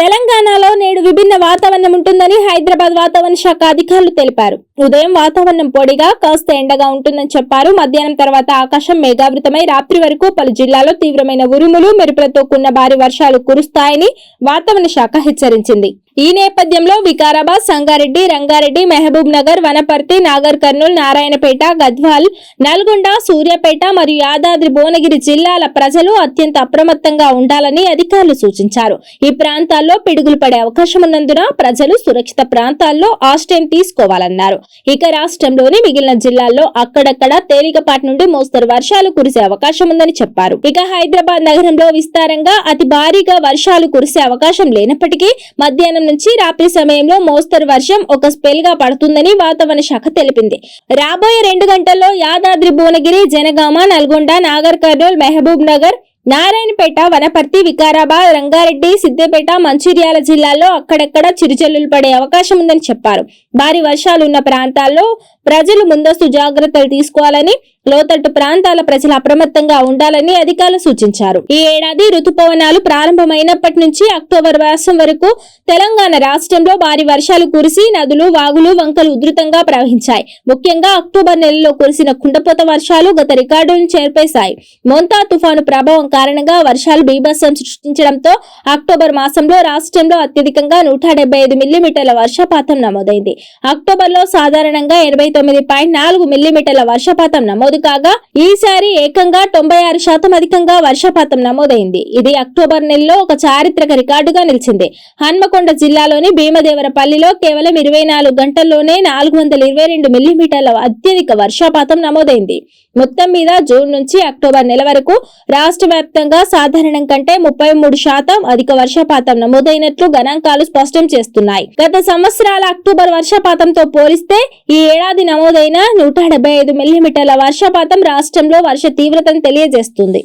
తెలంగాణలో నేడు విభిన్న వాతావరణం ఉంటుందని హైదరాబాద్ వాతావరణ శాఖ అధికారులు తెలిపారు. ఉదయం వాతావరణం పొడిగా కాస్త ఎండగా ఉంటుందని చెప్పారు. మధ్యాహ్నం తర్వాత ఆకాశం మేఘావృతమై రాత్రి వరకు పలు జిల్లాల్లో తీవ్రమైన ఉరుములు మెరుపులతో కూడిన భారీ వర్షాలు కురుస్తాయని వాతావరణ శాఖ హెచ్చరించింది. ఈ నేపథ్యంలో వికారాబాద్ సంగారెడ్డి రంగారెడ్డి మహబూబ్ నగర్ వనపర్తి నాగర్ కర్నూలు నారాయణపేట గద్వాల్ నల్గొండ సూర్యాపేట మరియు యాదాద్రి భువనగిరి జిల్లాల ప్రజలు అత్యంత అప్రమత్తంగా ఉండాలని అధికారులు సూచించారు. ఈ ప్రాంతాల్లో పిడుగులు పడే అవకాశం ఉన్నందున ప్రజలు సురక్షిత ప్రాంతాల్లో ఆశ్రయం తీసుకోవాలన్నారు. ఇక రాష్ట్రంలోని మిగిలిన జిల్లాల్లో అక్కడక్కడ తేలికపాటి నుండి మోస్తరు వర్షాలు కురిసే అవకాశం ఉందని చెప్పారు. ఇక హైదరాబాద్ నగరంలో విస్తారంగా అతి భారీగా వర్షాలు కురిసే అవకాశం లేనప్పటికీ మధ్యాహ్నం నుంచి రాత్రి సమయంలో మోస్తరు వర్షం ఒక స్పెల్గా పడుతుందని వాతావరణ శాఖ తెలిపింది. రాబోయే రెండు గంటల్లో యాదాద్రి భువనగిరి జనగామ నల్గొండ నాగర్ కర్నూల్ మహబూబ్ నగర్ నారాయణపేట వనపర్తి వికారాబాద్ రంగారెడ్డి సిద్దిపేట మంచిర్యాల జిల్లాల్లో అక్కడక్కడ చిరుజల్లులు పడే అవకాశం ఉందని చెప్పారు. భారీ వర్షాలు ఉన్న ప్రాంతాల్లో ప్రజలు ముందస్తు జాగ్రత్తలు తీసుకోవాలని లోతట్టు ప్రాంతాల ప్రజలు అప్రమత్తంగా ఉండాలని అధికారులు సూచించారు. ఈ ఏడాది రుతుపవనాలు ప్రారంభమైనప్పటి నుంచి అక్టోబర్ మాసం వరకు తెలంగాణ రాష్ట్రంలో భారీ వర్షాలు కురిసి నదులు వాగులు వంకలు ఉధృతంగా ప్రవహించాయి. ముఖ్యంగా అక్టోబర్ నెలలో కురిసిన కుండపోత వర్షాలు గత రికార్డులను చేర్పేశాయి. మొంతా తుఫాను ప్రభావం కారణంగా వర్షాలు బీభత్సం సృష్టించడంతో అక్టోబర్ మాసంలో రాష్ట్రంలో అత్యధికంగా నూట డెబ్బై ఐదు మిల్లీమీటర్ల వర్షపాతం నమోదైంది. అక్టోబర్లో సాధారణంగా ఎనభై తొమ్మిది పాయింట్ నాలుగు మిల్లీమీటర్ల వర్షపాతం నమోదు కాగా ఈసారి ఏకంగా తొంభై ఆరు శాతం అధికంగా వర్షపాతం నమోదైంది. ఇది అక్టోబర్ నెలలో ఒక చారిత్రక రికార్డుగా నిలిచింది. హన్మకొండ జిల్లాలోని భీమదేవరపల్లిలో కేవలం ఇరవై నాలుగు గంటల్లోనే నాలుగు వందల ఇరవై రెండు మిల్లీమీటర్ల అత్యధిక వర్షపాతం నమోదైంది. మొత్తం మీద జూన్ నుంచి అక్టోబర్ నెల వరకు రాష్ట్ర వ్యాప్తంగా సాధారణం కంటే ముప్పై మూడు శాతం అధిక వర్షపాతం నమోదైనట్లు గణాంకాలు స్పష్టం చేస్తున్నాయి. గత సంవత్సరాల అక్టోబర్ వర్షపాతంతో పోలిస్తే ఈ ఏడాది నమోదైన నూట డెబ్బై ఐదు మిల్లీమీటర్ల వర్షపాతం రాష్ట్రంలో వర్ష తీవ్రతను తెలియజేస్తుంది.